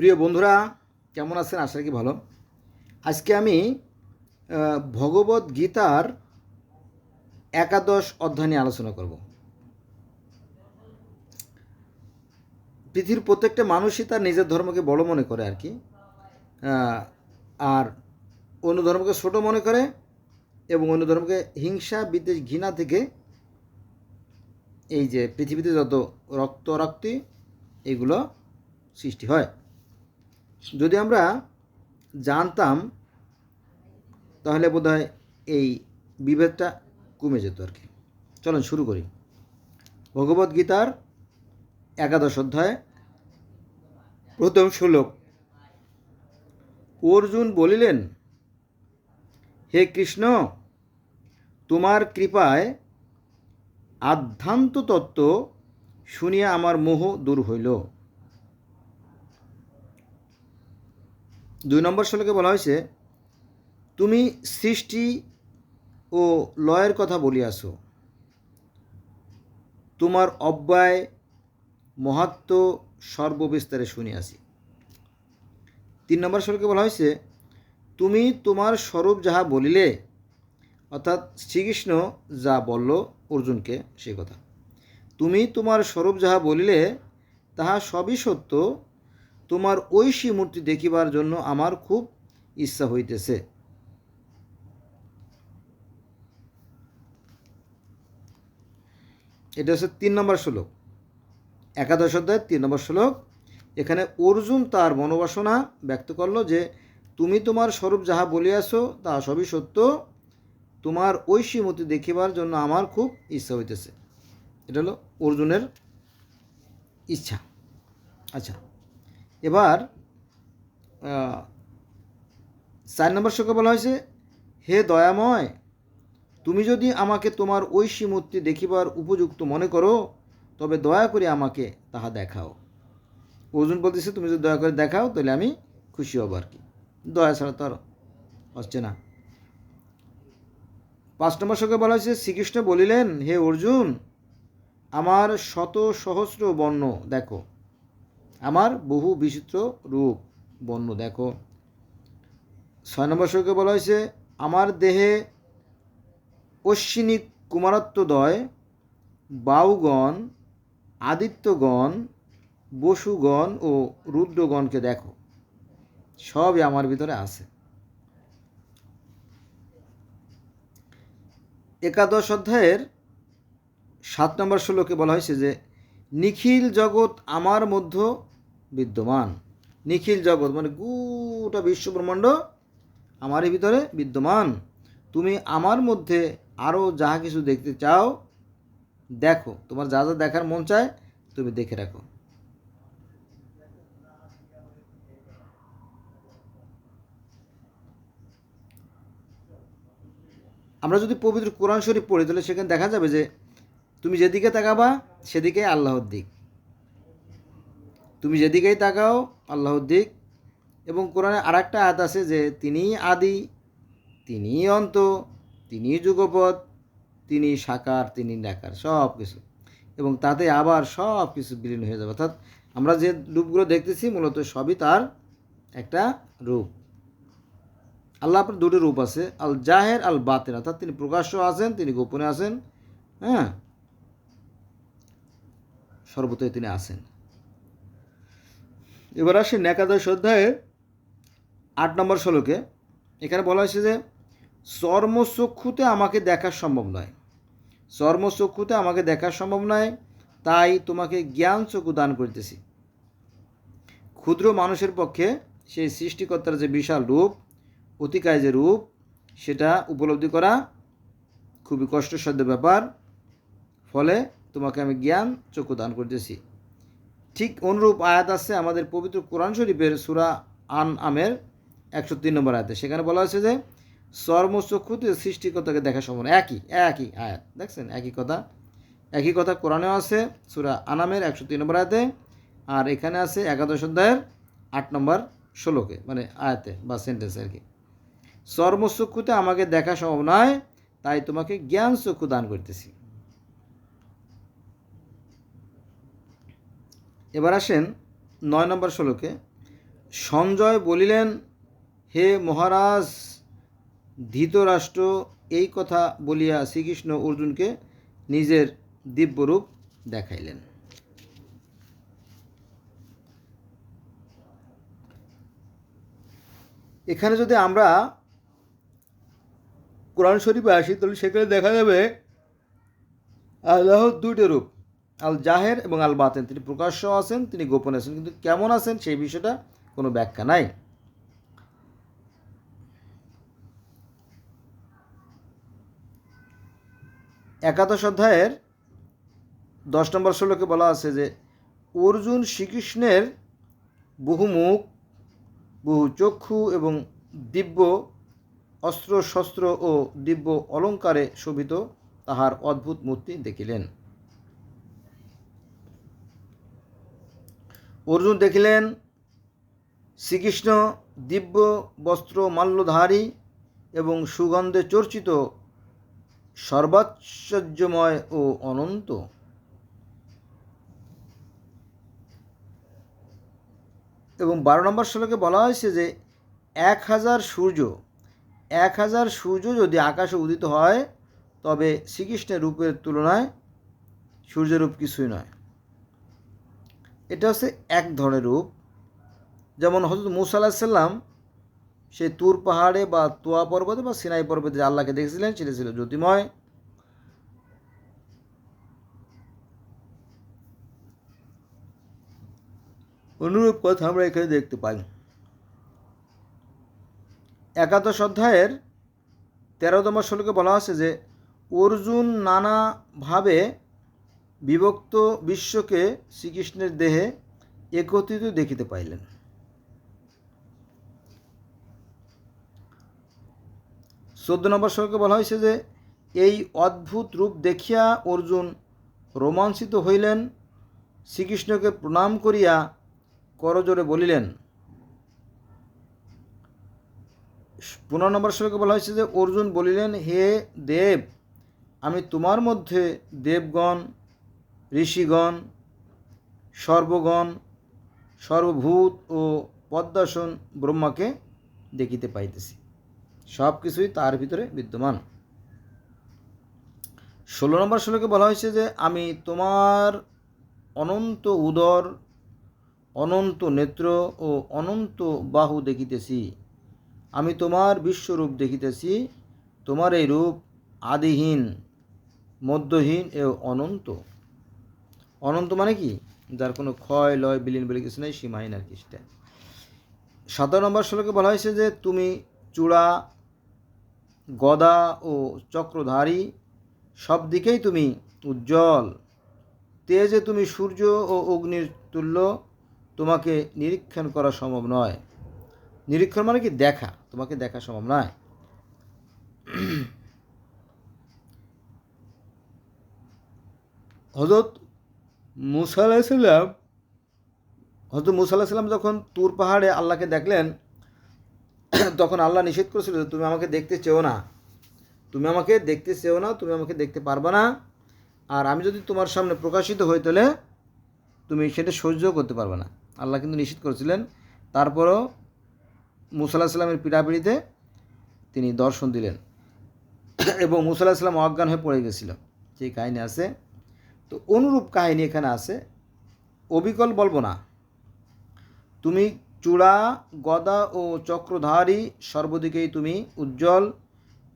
প্রিয় বন্ধুরা, কেমন আছেন? আশা কি ভালো। আজকে আমি ভগবত গীতার একাদশ অধ্যায় নিয়ে আলোচনা করব। পৃথিবীর প্রত্যেকটা মানুষই তার নিজের ধর্মকে বড় মনে করে আর কি। আর অন্য ধর্মকে ছোট মনে করে এবং অন্য ধর্মকে হিংসা, বিদ্বেষ, ঘৃণা থেকে এই যে পৃথিবীতে যত রক্ত রক্তি এগুলো সৃষ্টি হয়। যদি আমরা জানতাম, তাহলে বোধহয় এই বিভেদটা কমে যেত আর কি। চলুন শুরু করি। ভগবদ গীতার একাদশ অধ্যায়, প্রথম শ্লোক। অর্জুন বলিলেন, হে কৃষ্ণ, তোমার কৃপায় আধ্যান্ত তত্ত্ব শুনিয়া আমার মোহ দূর হইল। দুই নম্বর শ্লোকে বলা হয়েছে, তুমি সৃষ্টি ও লয়ের কথা বলিয়াছ। তোমার অব্যয় মহাত্ম সর্ববিস্তারে শুনিয়াছি। তিন নম্বর শ্লোকে বলা হয়েছে, তুমি তোমার স্বরূপ যাহা বলিলে, অর্থাৎ শ্রীকৃষ্ণ যা বলল অর্জুনকে সে কথা। তুমি তোমার স্বরূপ যাহা বলিলে, তাহা সবই সত্য তোমার ঐশী মূর্তি দেখিবার জন্য আমার খুব ইচ্ছা হইতেছে। এটা হচ্ছে তিন নম্বর শ্লোক। একাদশ অধ্যায়, তিন নম্বর শ্লোক। এখানে অর্জুন তার মনোবাসনা ব্যক্ত করল যে, তুমি তোমার স্বরূপ যাহা বলিয়াছ, তাহা সবই সত্য। তোমার ঐশী মূর্তি দেখিবার জন্য আমার খুব ইচ্ছা হইতেছে। এটা হলো অর্জুনের ইচ্ছা। আচ্ছা এবার চার নম্বর শ্লোকে বলা হয়েছে, হে দয়াময়, তুমি যদি আমাকে তোমার ঐশী মূর্তি দেখিবার উপযুক্ত মনে করো, তবে দয়া করে আমাকে তাহা দেখাও। অর্জুন বলতেছে, তুমি যদি দয়া করে দেখাও, তাহলে আমি খুশি হব আর কি। দয়া ছাড়া তো আর হচ্ছে না। পাঁচ নম্বর শ্লোকে বলা হয়েছে, শ্রীকৃষ্ণ বলিলেন, হে অর্জুন, আমার শত সহস্র বর্ণ দেখো আমার বহু বিচিত্র রূপ, বর্ণ, দেখো। ছয় নম্বর শ্লোকে বলা হয়েছে, আমার দেহে অশ্বিনী কুমারত্বদয় বাউগণ আদিত্যগণ, বসুগণ ও রুদ্রগণকে দেখো। সবই আমার ভিতরে আছে। একাদশ অধ্যায়ের সাত নম্বর শ্লোকে বলা হয়েছে যে, নিখিল জগৎ আমার মধ্য বিদ্যমান। নিখিল জগৎ মানে গোটা বিশ্বব্রহ্মাণ্ড আমারই ভিতরে বিদ্যমান। তুমি আমার মধ্যে আরও যাহা কিছু দেখতে চাও, দেখো। তোমার যা যা দেখার মন চায়, তুমি দেখে রাখো। আমরা যদি পবিত্র কোরআন শরীফ পড়ি, তাহলে সেখানে দেখা যাবে যে তুমি যেদিকে তাকাবা, সেদিকে আল্লাহর দিক। তুমি যেদিকেই তাকাও, আল্লাহর দিক। এবং কোরআনে আর একটা আয়াত আছে যে তিনিই আদি তিনিই অন্ত তিনিই যুগপথ তিনি সাকার, তিনি ডাকার সব কিছু এবং তাতে আবার সব কিছু বিলীন হয়ে যাবে। অর্থাৎ আমরা যে রূপগুলো দেখতেছি, মূলত সবই তার একটা রূপ। আল্লাহ আপনার দুটো রূপ আছে আল জাহের আল বাতেন অর্থাৎ তিনি প্রকাশ্য আছেন, তিনি গোপনে আছেন হ্যাঁ? সর্বতই তিনি আছেন। এবার আসেন একাদশ অধ্যায়ের আট নম্বর শ্লোকে। এখানে বলা হয়েছে যে চর্মচক্ষুতে আমাকে দেখা সম্ভব নয়। চর্মচক্ষুতে আমাকে দেখা সম্ভব নয়, তাই তোমাকে জ্ঞান চক্ষু দান করিতেছি। ক্ষুদ্র মানুষের পক্ষে সেই সৃষ্টিকর্তার যে বিশাল রূপ, অতিকায় যে রূপ, সেটা উপলব্ধি করা খুবই কষ্টসাধ্য ব্যাপার। ফলে তোমাকে আমি জ্ঞান চক্ষু দান করতেছি। ঠিক অনুরূপ আয়াত আছে আমাদের পবিত্র কোরআন শরীফের সুরা আন আমের একশো তিন নম্বর আয়াতে। সেখানে বলা হয়েছে যে চর্মচক্ষুতে সৃষ্টিকর্তাকে দেখা সম্ভব। একই একই আয়াত। দেখছেন? একই কথা। একই কথা কোরআনেও আছে, সুরা আনামের একশো তিন নম্বর আয়াতে। আর এখানে আছে একাদশ অধ্যায়ের আট নম্বর ষোলোকে মানে আয়াতে বা সেন্টেন্স আর কি। চর্মচক্ষুতে আমাকে দেখা সম্ভব নয়, তাই তোমাকে জ্ঞান চক্ষু দান করতেছি। এবার আসেন নয় নম্বর শ্লোকে, সঞ্জয় বলিলেন, হে মহারাজ, ধৃতরাষ্ট্র এই কথা বলিয়া শ্রীকৃষ্ণ অর্জুনকে নিজের দিব্যরূপ দেখাইলেন। এখানে যদি আমরা কোরআন শরীফে আসি, তাহলে সেখানে দেখা যাবে আল্লাহর দুইটি রূপ। আল জাহের এবং আল বাতেন তিনি প্রকাশ্য আছেন, তিনি গোপনে আছেন, কিন্তু কেমন আছেন সেই বিষয়টা কোনো ব্যাখ্যা নাই। একাদশ অধ্যায়ের দশ নম্বর শ্লোকে বলা আছে যে, অর্জুন শ্রীকৃষ্ণের বহু মুখ বহু চক্ষু এবং দিব্য অস্ত্র শস্ত্র ও দিব্য অলঙ্কারে শোভিত তাহার অদ্ভুত মূর্তি দেখিলেন। অর্জুন দেখিলেন, শ্রীকৃষ্ণ দিব্য বস্ত্র মাল্যধারী এবং সুগন্ধে চর্চিত সর্বাশ্চর্যময় ও অনন্ত। এবং বারো নম্বর শ্লোকে বলা হয়েছে যে, এক হাজার সূর্য, এক হাজার সূর্য যদি আকাশে উদিত হয়, তবে শ্রীকৃষ্ণের রূপের তুলনায় সূর্যরূপ কিছুই নয়। এটা হচ্ছে এক ধরনের রূপ। যেমন হজরত মুসা আলাহিসাল্লাম সেই তুর পাহাড়ে বা তোয়া পর্বতে বা সিনাই পর্বতে আল্লাহকে দেখেছিলেন, সেটা ছিল জ্যোতিময় অনুরূপ কথা আমরা এখানে দেখতে পাই। একাদশ অধ্যায়ের তেরোতম শ্লোকে বলা আছে যে, অর্জুন নানাভাবে বিভক্ত বিশ্বকে শ্রীকৃষ্ণের দেহে একত্রিত দেখিতে পাইলেন। চোদ্দ নম্বর শ্লোকে বলা হয়েছে যে, এই অদ্ভুত রূপ দেখিয়া অর্জুন রোমাঞ্চিত হইলেন, শ্রীকৃষ্ণকে প্রণাম করিয়া করজোরে বলিলেন। পনেরো নম্বর শ্লোকে বলা হয়েছে যে, অর্জুন বলিলেন, হে দেব, আমি তোমার মধ্যে দেবগণ ঋষিগণ, সর্বগণ, সর্বভূত ও পদ্মাসন ব্রহ্মাকে দেখিতে পাইতেছি। সব কিছুই তার ভিতরে বিদ্যমান। ষোলো নম্বর শ্লোকে বলা হয়েছে যে, আমি তোমার অনন্ত উদর, অনন্ত নেত্র ও অনন্ত বাহু দেখিতেছি। আমি তোমার বিশ্বরূপ দেখিতেছি। তোমার এই রূপ আদিহীন, মধ্যহীন এ অনন্ত। অনন্ত মানে কি? যার কোনো ক্ষয়, লয়, বিলীন বলে কিছু নেই, সীমাহীন আর কি সেটা সতেরো নম্বর শ্লোকে বলা হয়েছে যে, তুমি চূড়া, গদা ও চক্রধারী, সব দিকেই তুমি উজ্জ্বল। তেজে তুমি সূর্য ও অগ্নির তুল্য, তোমাকে নিরীক্ষণ করা সম্ভব নয়। নিরীক্ষণ মানে কি? দেখা। তোমাকে দেখা সম্ভব নয়। হজরত মুসা আলাইসাল্লাম হজরত মুসা আলাহিসাল্লাম যখন তুর পাহাড়ে আল্লাহকে দেখলেন, তখন আল্লাহ নিষেধ করেছিল তুমি আমাকে দেখতে চেও না। তুমি আমাকে দেখতে চেও না, তুমি আমাকে দেখতে পারবে না। আর আমি যদি তোমার সামনে প্রকাশিত হয়ে তোলে তুমি সেটা সহ্য করতে পারবে না। আল্লাহ কিন্তু নিষেধ করেছিলেন। তারপরও মুসাল্লাহ সাল্লামের পীড়াপিড়িতে তিনি দর্শন দিলেন। এবং মুসাল্লাহ সাল্লাম অজ্ঞান হয়ে পড়ে গেছিল। সেই কাহিনী আছে তো অনুরূপ কাহিনী এখানে আছে। অবিকল বলব না। তুমি চূড়া, গদা ও চক্রধারী, সর্বদিকেই তুমি উজ্জ্বল,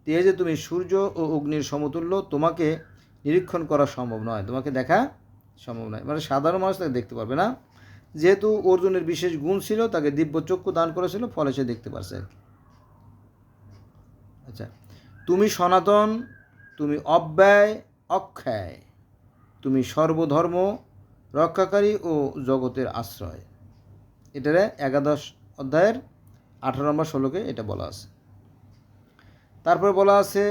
তেজে তুমি সূর্য ও অগ্নির সমতুল্য, তোমাকে নিরীক্ষণ করা সম্ভব নয়। তোমাকে দেখা সম্ভব নয়। মানে সাধারণ মানুষ তাকে দেখতে পারবে না। যেহেতু অর্জুনের বিশেষ গুণ ছিল, তাকে দিব্য চক্ষু দান করেছিল, ফলে সে দেখতে পারছে। আচ্ছা তুমি সনাতন, তুমি অব্যয়, অক্ষয়। তুমি সর্বধর্ম, রক্ষাকারী ও জগতের আশ্রয়। এটারে একাদশ অধ্যায়ের আঠারো নম্বর ষোলোকে এটা বলা আছে। তারপর বলা আছে,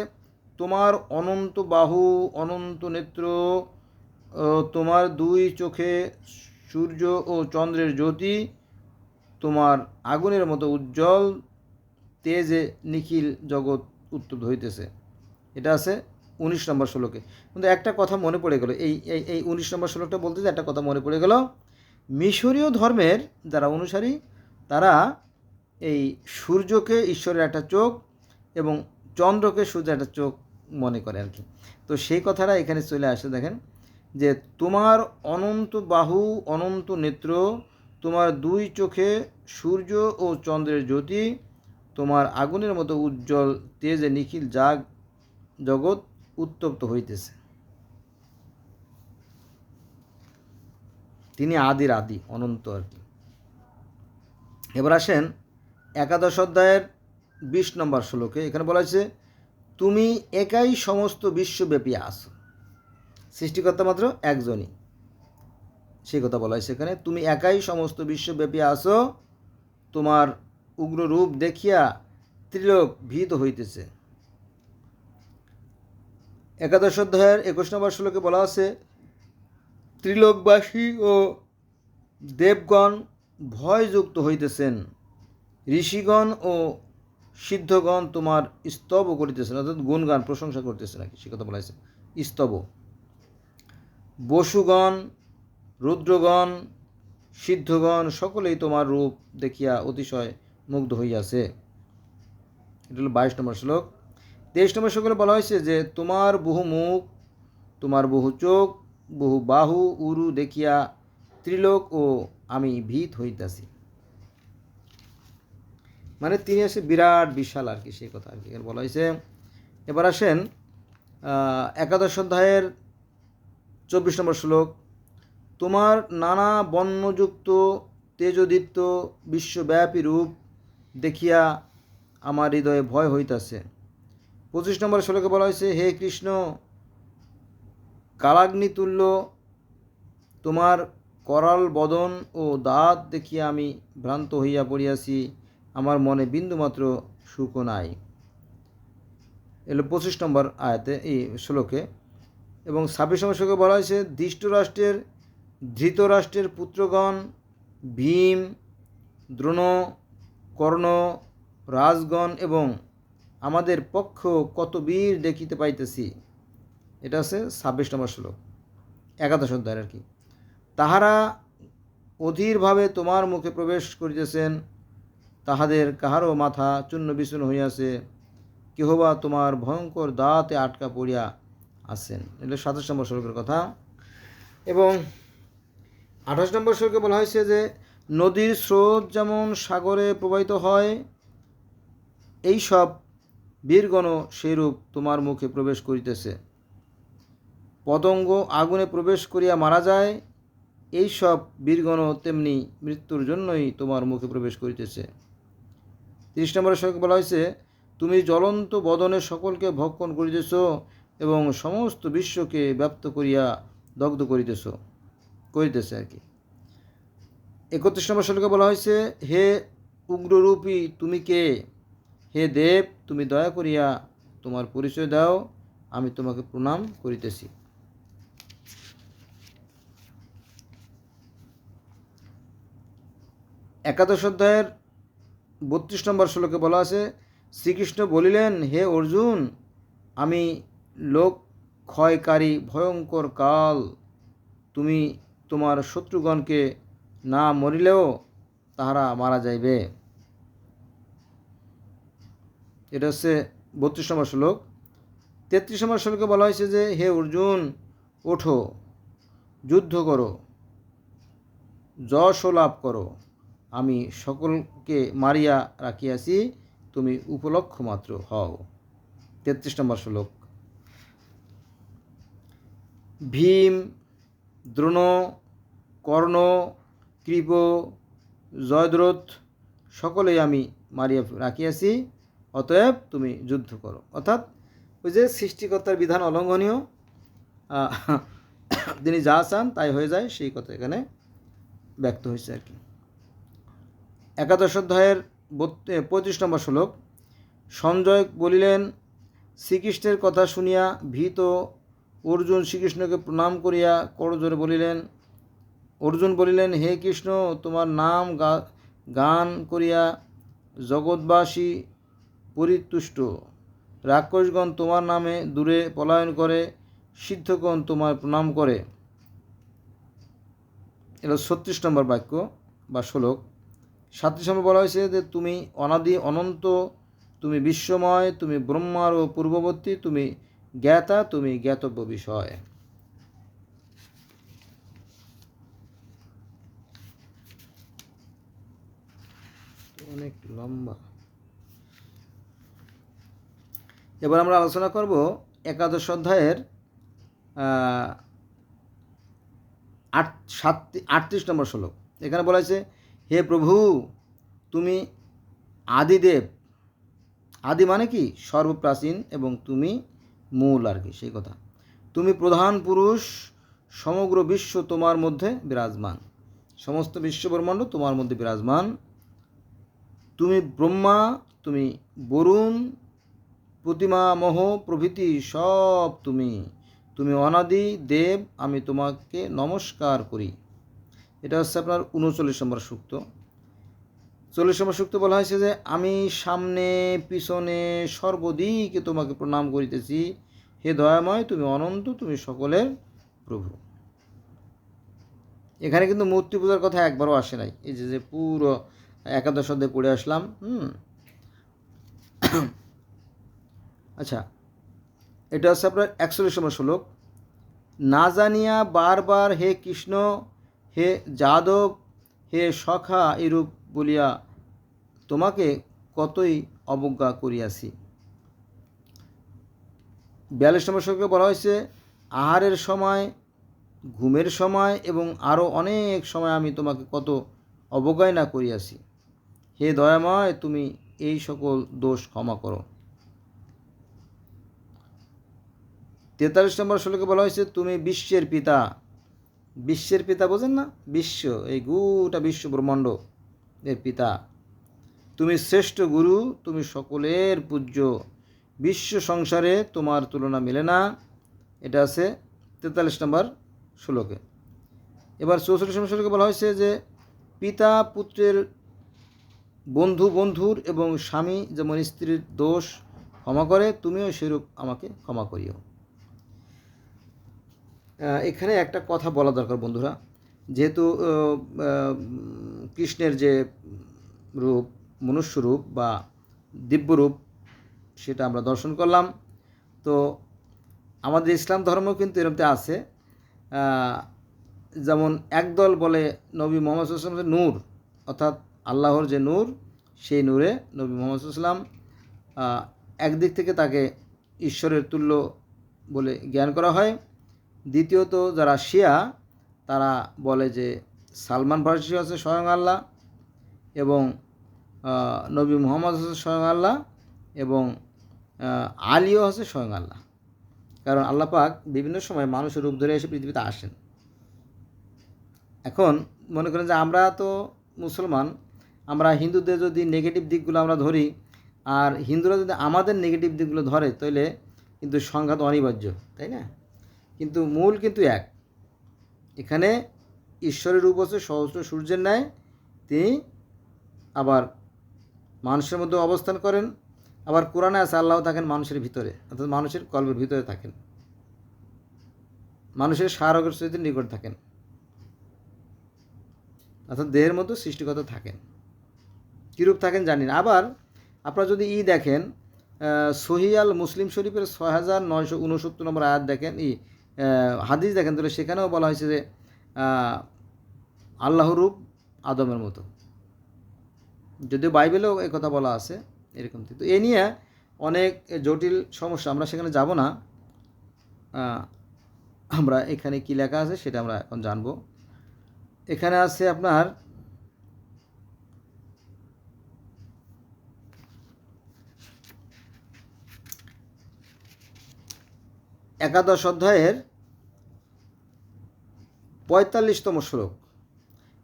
তোমার অনন্ত বাহু, অনন্ত নেত্র তোমার দুই চোখে সূর্য ও চন্দ্রের জ্যোতি, তোমার আগুনের মতো উজ্জ্বল, তেজে নিখিল জগৎ উত্তপ্ত হইতেছে। এটা আছে উনিশ নম্বর শ্লোকে। কিন্তু একটা কথা মনে পড়ে গেল, এই এই উনিশ নম্বর শ্লোকটা বলতে যে একটা কথা মনে পড়ে গেল, মিশরীয় ধর্মের যারা অনুসারী, তারা এই সূর্যকে ঈশ্বরের একটা চোখ এবং চন্দ্রকে সূর্যের একটা চোখ মনে করে আর কি। তো সেই কথাটা এখানে চলে আসে দেখেন, যে তোমার অনন্ত বাহু, অনন্ত নেত্র, তোমার দুই চোখে সূর্য ও চন্দ্রের জ্যোতি, তোমার আগুনের মতো উজ্জ্বল, তেজে নিখিল জাগ জগৎ উত্তপ্ত হইতেছে। তিনি আদির আদি, অনন্ত আর কি। এবার আসেন একাদশ অধ্যায়ের বিশ নম্বর শ্লোকে। এখানে বলা হয়েছে, তুমি একাই সমস্ত বিশ্বব্যাপী আসো সৃষ্টিকর্তা মাত্র একজনই। সেই কথা বলা হয়েছে এখানে, তুমি একাই সমস্ত বিশ্বব্যাপী আসো তোমার উগ্র রূপ দেখিয়া ত্রিলোক ভীত হইতেছে। একাদশ অধ্যায়ের একুশ নম্বর শ্লোকে বলা আছে, ত্রিলোকবাসী ও দেবগণ ভয়যুক্ত হইতেছেন, ঋষিগণ ও সিদ্ধগণ তোমার স্তব করিতেছেন, অর্থাৎ গুণগান, প্রশংসা করতেছে নাকি সে কথা বলা হয়েছে, স্তব। বসুগণ, রুদ্রগণ, সিদ্ধগণ, সকলেই তোমার রূপ দেখিয়া অতিশয় মুগ্ধ হইয়াছে। এটা হলো বাইশ নম্বর শ্লোক। তেইশ নম্বর শ্লোকে বলা হয়েছে যে তোমার বহু মুখ, তোমার বহু চোখ, বহু বাহু, উরু দেখিয়া ত্রিলোক ও আমি ভীত হইতাছি। মানে তিনি আসে বিরাট, বিশাল আর কি সেই কথা আর কি। বলা হয়েছে। এবার আসেন একাদশ অধ্যায়ের চব্বিশ নম্বর শ্লোক। তোমার নানা বর্ণযুক্ত তেজদীপ্ত বিশ্বব্যাপী রূপ দেখিয়া আমার হৃদয়ে ভয় হইতাছে। পঁচিশ নম্বর শ্লোকে বলা হয়েছে, হে কৃষ্ণ, কালাগ্নি তুল্য, তোমার করাল বদন ও দাঁত দেখিয়া আমি ভ্রান্ত হইয়া পড়িয়াছি, আমার মনে বিন্দুমাত্র সুখ নাই। এলো পঁচিশ নম্বর আয়াতে এই শ্লোকে। এবং ছাব্বিশ নম্বর শ্লোকে বলা হয়েছে, ধৃষ্টরাষ্ট্রের, ধৃতরাষ্ট্রের পুত্রগণ, ভীম, দ্রোণ, কর্ণ, রাজগণ এবং আমাদের পক্ষ কত বীর দেখিতে পাইতেছি। এটা আছে ছাব্বিশ নম্বর শ্লোক, একাদশ অধ্যায়ের আর কি। তাহারা অধীরভাবে তোমার মুখে প্রবেশ করিতেছেন, তাহাদের কাহারও মাথা চূর্ণ বিচূর্ণ হইয়াছে, কেহবা তোমার ভয়ঙ্কর দাঁতে আটকা পড়িয়া আছেন। এটা সাতাশ নম্বর শ্লোকের কথা। এবং আঠাশ নম্বর শ্লোকে বলা হয়েছে যে, নদীর স্রোত যেমন সাগরে প্রবাহিত হয় এই সব বীরগণ সেইরূপ তোমার মুখে প্রবেশ করিতেছে। পতঙ্গ আগুনে প্রবেশ করিয়া মারা যায়, এই সব বীরগণ তেমনি মৃত্যুর জন্যই তোমার মুখে প্রবেশ করিতেছে। তিরিশ নম্বরের সঙ্গে বলা হয়েছে তুমি জ্বলন্ত বদনে সকলকে ভক্ষণ করিতেছ এবং সমস্ত বিশ্বকে ব্যপ্ত করিয়া দগ্ধ করিতেছ, করিতেছে আর কি। একত্রিশ নম্বর শ্লোকে বলা হয়েছে হে উগ্ররূপী তুমি কে? হে দেব, তুমি দয়া করিয়া তোমার পরিচয় দাও, আমি তোমাকে প্রণাম করিতেছি। একাদশ অধ্যায়ের বত্রিশ নম্বর শ্লোকে বলা আছে, শ্রীকৃষ্ণ বলিলেন, হে অর্জুন, আমি লোক ক্ষয়কারী ভয়ঙ্কর কাল, তুমি তোমার শত্রুগণকে না মরিলেও তাহারা মারা যাইবে। এটা হচ্ছে বত্রিশ নম্বর শ্লোক। তেত্রিশ নম্বর শ্লোকে বলা হয়েছে যে, হে অর্জুন, ওঠো, যুদ্ধ করো যশও লাভ করো, আমি সকলকে মারিয়া রাখিয়াছি, তুমি উপলক্ষ মাত্র হও। তেত্রিশ নম্বর শ্লোক। ভীম, দ্রোণ, কর্ণ, কৃপ, জয়দ্রথ, সকলেই আমি মারিয়া রাখিয়াছি অতএব তুমি যুদ্ধ করো। অর্থাৎ ওই যে সৃষ্টিকর্তার বিধান অলঙ্ঘনীয় তিনি যা চান তাই হয়ে যায়, সেই কথা এখানে ব্যক্ত হয়েছে আর কি। একাদশ অধ্যায়ের পঁয়ত্রিশ নম্বর শ্লোক, সঞ্জয় বলিলেন, শ্রীকৃষ্ণের কথা শুনিয়া ভীত অর্জুন শ্রীকৃষ্ণকে প্রণাম করিয়া করজোরে বলিলেন, অর্জুন বলিলেন, হে কৃষ্ণ, তোমার নাম গান করিয়া জগৎবাসী পরিতুষ্ট। রাক্ষসগণ তোমার নামে দূরে পলায়ন করে, সিদ্ধগণ তোমার প্রণাম করে। এটা ছত্রিশ নম্বর বাক্য বা শ্লোক। সাতত্রিশ নম্বর বলা হয়েছে যে তুমি অনাদি অনন্ত, তুমি বিশ্বময়, তুমি ব্রহ্মার ও পূর্ববর্তী, তুমি জ্ঞাতা, তুমি জ্ঞাতব্য বিষয়। অনেক লম্বা। এবার আমরা আলোচনা করব একাদশ অধ্যায়ের আট, সাত, আটত্রিশ নম্বর শ্লোক। এখানে বলা হয়েছে, হে প্রভু, তুমি আদিদেব। আদি মানে কি? সর্বপ্রাচীন এবং তুমি মূল আর কি, সেই কথা। তুমি প্রধান পুরুষ, সমগ্র বিশ্ব তোমার মধ্যে বিরাজমান। সমস্ত বিশ্বব্রহ্মাণ্ড তোমার মধ্যে বিরাজমান। তুমি ব্রহ্মা, তুমি বরুণ প্রতিমা মোহ প্রভৃতি সব তুমি। তুমি অনাদি দেব, আমি তোমাকে নমস্কার করি। এটা হচ্ছে আপনার উনচল্লিশ নম্বর সূক্ত। চল্লিশ নম্বর সূক্ত বলা হয়েছে যে, আমি সামনে, পিছনে সর্বদিকে তোমাকে প্রণাম করিতেছি। হে দয়াময়, তুমি অনন্ত, তুমি সকলের প্রভু। এখানে কিন্তু মূর্তি পূজার কথা একবারও আসে নাই। এই যে যে পুরো একাদশ অধ্যায় পড়ে আসলাম, হুম। আচ্ছা এটা হচ্ছে আপনার একচল্লিশ নম্বর শ্লোক। না জানিয়া বারবার হে কৃষ্ণ, হে যাদব, হে সখা এরূপ বলিয়া তোমাকে কতই অবজ্ঞা করিয়াছি। বিয়াল্লিশ নম্বর শ্লোকে বলা হয়েছে, আহারের সময়, ঘুমের সময় এবং আরও অনেক সময় আমি তোমাকে কত অবজ্ঞায় না করিয়াছি। হে দয়াময়, তুমি এই সকল দোষ ক্ষমা করো। তেতাল্লিশ নম্বর শ্লোকে বলা হয়েছে, তুমি বিশ্বের পিতা। বিশ্বের পিতা বোঝেন না? বিশ্ব, এই গোটা বিশ্ব ব্রহ্মাণ্ড এর পিতা। তুমি শ্রেষ্ঠ গুরু, তুমি সকলের পূজ্য। বিশ্ব সংসারে তোমার তুলনা মেলে না। এটা আছে তেতাল্লিশ নম্বর শ্লোকে। এবার চৌচল্লিশ নম্বর শ্লোকে বলা হয়েছে যে, পিতা পুত্রের বন্ধু বন্ধুর এবং স্বামী যেমন স্ত্রীর দোষ ক্ষমা করে, তুমিও সেরূপ আমাকে ক্ষমা করিও। এখানে একটা কথা বলা দরকার বন্ধুরা। যেহেতু কৃষ্ণের যে রূপ মনুষ্যরূপ বা দিব্যরূপ সেটা আমরা দর্শন করলাম। তো আমাদের ইসলাম ধর্ম কিন্তু এরমতে আছে। যেমন একদল বলে নবী মোহাম্মদ সাল্লাম যে নূর, অর্থাৎ আল্লাহর যে নূর, সেই নূরে নবী মোহাম্মদ সাল্লাম একদিক থেকে তাকে ঈশ্বরের তুল্য বলে জ্ঞান করা হয়। দ্বিতীয়ত যারা শিয়া, তারা বলে যে সালমান ফার্সি হচ্ছে স্বয়ং আল্লাহ এবং নবী মোহাম্মদ হচ্ছে স্বয়ং আল্লাহ এবং আলীও হচ্ছে স্বয়ং আল্লাহ। কারণ আল্লাহ পাক বিভিন্ন সময় মানুষের রূপ ধরে এসে পৃথিবীতে আসেন। এখন মনে করেন যে আমরা তো মুসলমান, আমরা হিন্দুদের যদি নেগেটিভ দিকগুলো আমরা ধরি, আর হিন্দুরা যদি আমাদের নেগেটিভ দিকগুলো ধরে তাহলে কিন্তু সংঘাত অনিবার্য, তাই না? কিন্তু মূল কিন্তু এক। এখানে ঈশ্বরের রূপ হচ্ছে সহস্র সূর্যের ন্যায়। তিনি আবার মানুষের মধ্যে অবস্থান করেন। আবার কোরআনে আছে, আল্লাহ থাকেন মানুষের ভিতরে, অর্থাৎ মানুষের কল্পের ভিতরে থাকেন। মানুষের সারগের সহিত নিকট থাকেন। অর্থাৎ দেহের মধ্যে সৃষ্টিকর্তা থাকেন। কীরূপ থাকেন জানি না। আবার আপনারা যদি ই দেখেন সহিয়াল মুসলিম শরীফের ছয় হাজার নয়শো উনসত্তর নম্বর আয়াত দেখেন, ই হাদিস দেখেন, তাহলে সেখানেও বলা হয়েছে যে আল্লাহরূপ আদমের মতো। যদিও বাইবেলেও এই কথা বলা আছে এরকম। তো এ নিয়ে অনেক জটিল সমস্যা, আমরা সেখানে যাব না। আমরা এখানে কী লেখা আছে সেটা আমরা এখন জানব। এখানে আছে আপনার একাদশ অধ্যায়ের পঁয়তাল্লিশতম শ্লোক।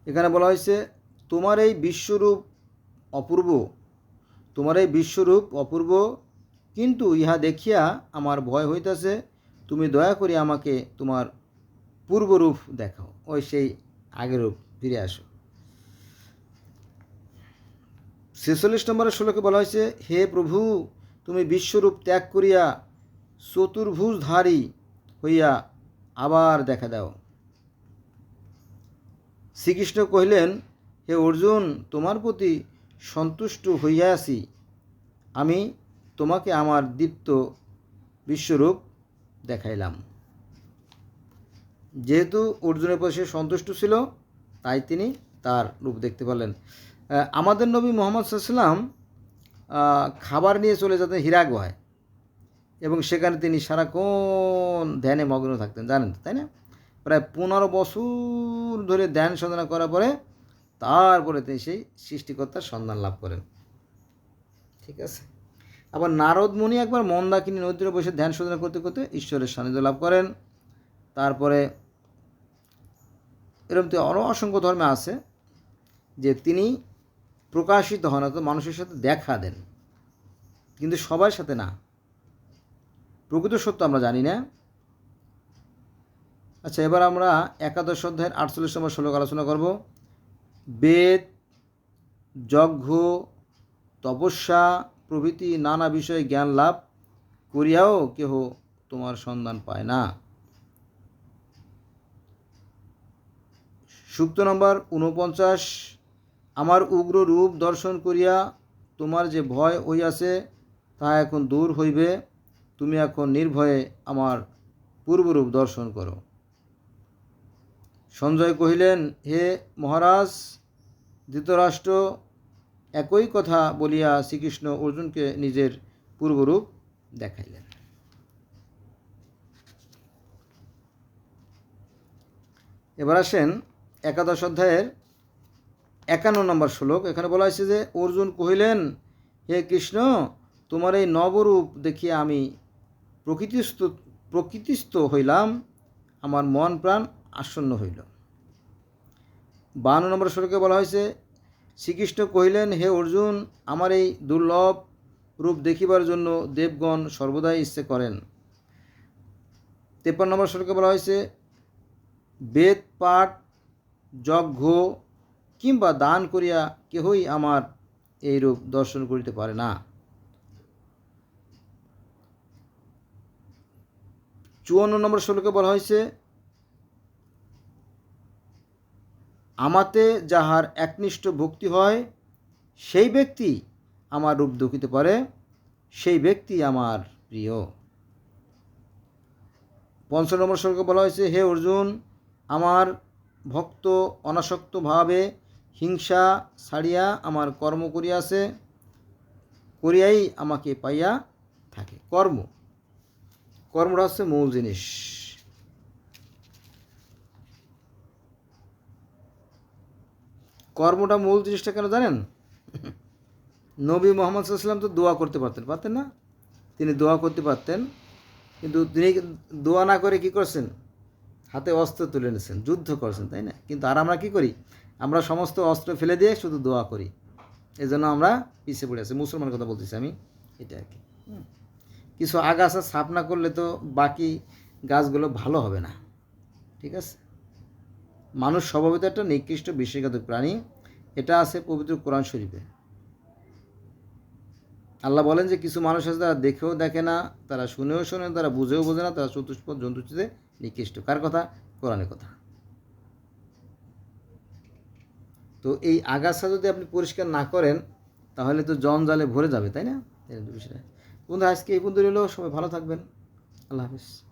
এখানে বলা হয়েছে, তোমার এই বিশ্বরূপ অপূর্ব, তোমার এই বিশ্বরূপ অপূর্ব, কিন্তু ইহা দেখিয়া আমার ভয় হইতেছে। তুমি দয়া করে আমাকে তোমার পূর্বরূপ দেখাও। ওই সেই আগের রূপ, ফিরে আসো। ছেচল্লিশ নম্বরের শ্লোকে বলা হয়েছে, হে প্রভু, তুমি বিশ্বরূপ ত্যাগ করিয়া চতুর্ভুজধারী হইয়া আবার দেখা দাও। শ্রীকৃষ্ণ কহিলেন, হে অর্জুন, তোমার প্রতি সন্তুষ্ট হইয়া আছি। আমি তোমাকে আমার দীপ্ত বিশ্বরূপ দেখাইলাম। যেহেতু অর্জুনের সে সন্তুষ্ট ছিল, তাই তিনি তার রূপ দেখতে পারলেন। আমাদের নবী মোহাম্মদ সাল্লাম খাবার নিয়ে চলে যেতেন হীরা গুহায় এবং সেখানে তিনি সারাক্ষণ ধ্যানে মগ্ন থাকতেন, জানেন তাই না? প্রায় পনেরো বছর ধরে ধ্যান সাধনা করার পরে তারপরে তিনি সেই সৃষ্টিকর্তার সন্ধান লাভ করেন। ঠিক আছে? আবার নারদ একবার মন্দাকিনী নদীর বসে ধ্যান সাধনা করতে করতে ঈশ্বরের সান্নিধ্য লাভ করেন। তারপরে এরকম তো আরও অসংখ্য ধর্মে আছে যে তিনি প্রকাশিত হন অর্থাৎ মানুষের সাথে দেখা দেন। কিন্তু সবার সাথে না। প্রকৃত সত্য আমরা জানি না। আচ্ছা এবার আমরা একাদশ অধ্যায়ের আটচল্লিশ নম্বর শ্লোক আলোচনা করব। বেদ, যজ্ঞ, তপস্যা প্রভৃতি নানা বিষয়ে জ্ঞান লাভ করিয়াও কেহ তোমার সন্ধান পায় না। সুক্ত নম্বর উনপঞ্চাশ আমার উগ্র রূপ দর্শন করিয়া তোমার যে ভয় হইয়াছে, তা এখন দূর হইবে। তুমি এখন নির্ভয়ে আমার পূর্বরূপ দর্শন করো। সঞ্জয় কহিলেন, হে মহারাজ, ধৃতরাষ্ট্র, একই কথা বলিয়া শ্রীকৃষ্ণ অর্জুনকে নিজের পূর্বরূপ দেখাইলেন। এবার আসেন একাদশ অধ্যায়ের একান্ন নম্বর শ্লোক। এখানে বলা হয়েছে যে, অর্জুন কহিলেন, হে কৃষ্ণ, তোমার এই নবরূপ দেখিয়া আমি প্রকৃতিস্থ প্রকৃতিস্থ হইলাম, আমার মন প্রাণ আসন্ন হইল। বান্ন নম্বর শ্লোকে বলা হয়েছে, শ্রীকৃষ্ণ কহিলেন, হে অর্জুন, আমার এই দুর্লভ রূপ দেখিবার জন্য দেবগণ সর্বদাই ইচ্ছে করেন। তেপ্পান্ন নম্বর শ্লোকে বলা হয়েছে, বেদ, পাঠ, যজ্ঞ কিংবা দান করিয়া কেহই আমার এই রূপ দর্শন করিতে পারে না। চুয়ান্ন নম্বর শ্লোকে বলা হয়েছে, আমাতে যাহার একনিষ্ঠ ভক্তি হয়, সেই ব্যক্তি আমার রূপ দেখিতে পারে, সেই ব্যক্তি আমার প্রিয়। পঞ্চম নম্বর শ্লোকে বলা হয়েছে, হে অর্জুন, আমার ভক্ত অনাসক্তভাবে হিংসা ছাড়িয়া আমার কর্ম করিয়াছে, করিয়াই আমাকে পাইয়া থাকে। কর্ম। কর্মটা হচ্ছে মূল জিনিস। কর্মটা মূল জিনিসটা কেন জানেন? নবী মোহাম্মদ সাল্লাম তো দোয়া করতে পারতেন। পারতেন না? তিনি দোয়া করতে পারতেন। কিন্তু তিনি দোয়া না করে কি করছেন? হাতে অস্ত্র তুলে নিয়েছেন যুদ্ধ করছেন, তাই না? কিন্তু আর আমরা কি করি? আমরা সমস্ত অস্ত্র ফেলে দিয়ে শুধু দোয়া করি। এই জন্য আমরা পিছিয়ে পড়ে আছি। মুসলমানের কথা বলতেছি আমি। এটা আর কি। কিছু আগাছা সাফ না করলে তো বাকি গাছগুলো ভালো হবে না। ঠিক আছে? মানুষ স্বভাবত একটা নিকৃষ্ট বিশ্বাসঘাতক প্রাণী। এটা আছে পবিত্র কোরআন শরীফে। আল্লাহ বলেন যে কিছু মানুষ আছে তারা দেখেও দেখে না, তারা শুনেও শোনে তারা বুঝেও বোঝে না, তারা চতুষ্পদ জন্তুচিতে নিকৃষ্ট। কার কথা? কোরআনের কথা। তো এই আগাছা যদি আপনি পরিষ্কার না করেন, তাহলে তো জঞ্জালে ভরে যাবে, তাই না? বিষয়টা। বন্ধু আজকে এই বন্ধু রইল। সবাই ভালো থাকবেন। আল্লাহ হাফিজ।